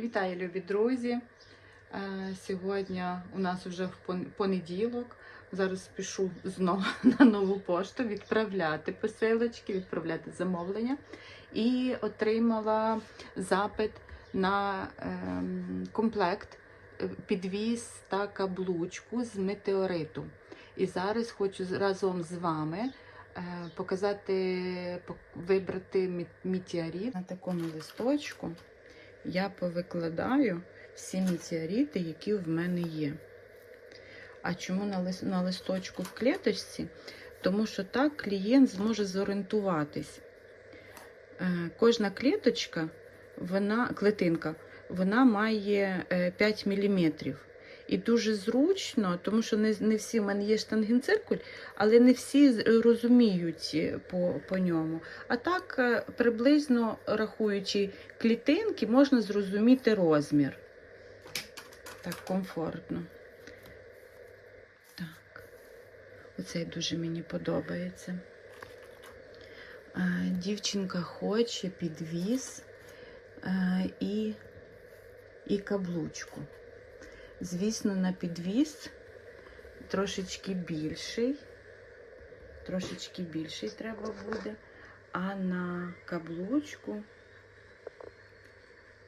Вітаю, любі друзі! Е, Сьогодні у нас вже в понеділок. Зараз пішу знову на нову пошту відправляти посилочки, відправляти замовлення. І отримала запит на ем, комплект е, підвіз та каблучку з метеориту. І зараз хочу разом з вами е, показати, вибрати метеорит на такому листочку я повикладаю всі метеорити, які в мене є. А чому на, лис- на листочку в клеточці? Тому що так клієнт зможе зорієнтуватись. Е, Кожна клеточка, вона, клетинка, вона має е, 5 мм. І дуже зручно, тому що не, не всі в мене є штангенциркуль, але не всі розуміють е, по, по ньому. А так, е, приблизно рахуючи клітинки, можна зрозуміти розмір. Так, комфортно. Так. Оцей дуже мені подобається. Е, Дівчинка хоче підвіз і, і каблучку. Звісно, на підвіз трошечки більший. Трошечки більший треба буде. А на каблучку,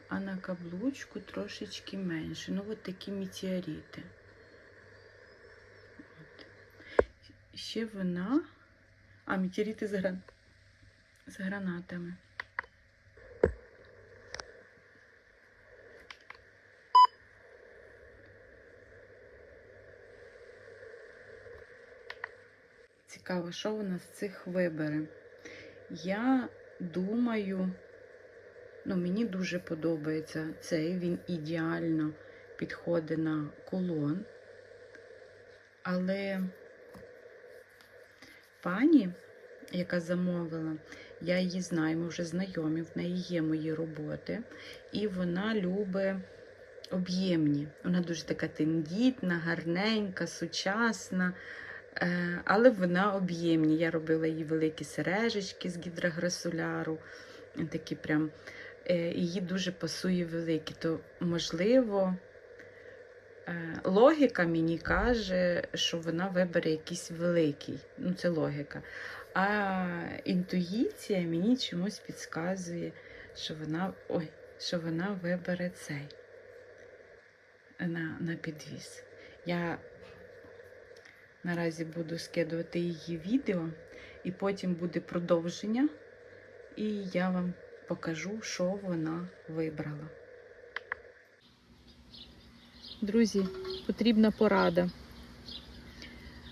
а на каблучку трошечки менше. Ну, от такі метеорити. От. Ще вона. А, метеорити з, гран... з гранатами. Цікаво, що вона з цих вибере. Я думаю, ну, мені дуже подобається цей, він ідеально підходить на колон. Але пані, яка замовила, я її знаю, ми вже знайомі, в неї є мої роботи, і вона любить об'ємні. Вона дуже така тендітна, гарненька, сучасна. Е, Але вона об'ємні. Я робила їй великі сережечки з гідрограсуляру. Такі прям е, її дуже пасує великі. То, можливо, е, логіка мені каже, що вона вибере якийсь великий. Ну, це логіка. А інтуїція мені чомусь підказує, що вона, ой, що вона вибере цей на, на підвіз. Я Наразі буду скидувати її відео, і потім буде продовження, і я вам покажу, що вона вибрала. Друзі, потрібна порада.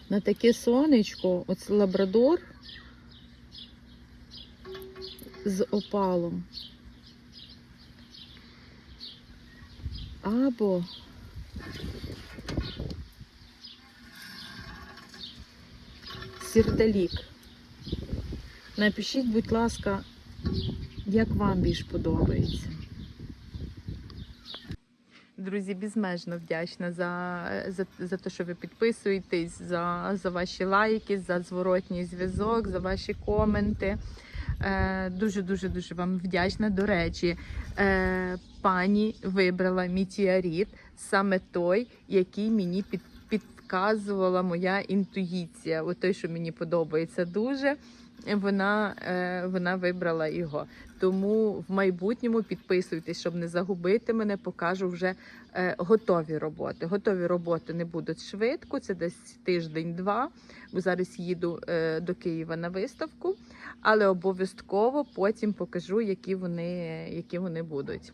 На таке сонечко, оце лабрадор з опалом. Або Сірдалік. Напишіть, будь ласка, як вам більш подобається. Друзі, безмежно вдячна за, за, за те, що ви підписуєтесь, за, за ваші лайки, за зворотній зв'язок, за ваші коменти. Е, Дуже дуже вам вдячна. До речі, е, пані вибрала мітіаріт, саме той, який мені під, підказувала моя інтуїція. От той, що мені подобається дуже. Вона, е, вона вибрала його. Тому в майбутньому підписуйтесь, щоб не загубити мене, покажу вже е, готові роботи. Готові роботи не будуть швидко, це десь тиждень-два, бо зараз їду е, до Києва на виставку, але обов'язково потім покажу, які вони, які вони будуть.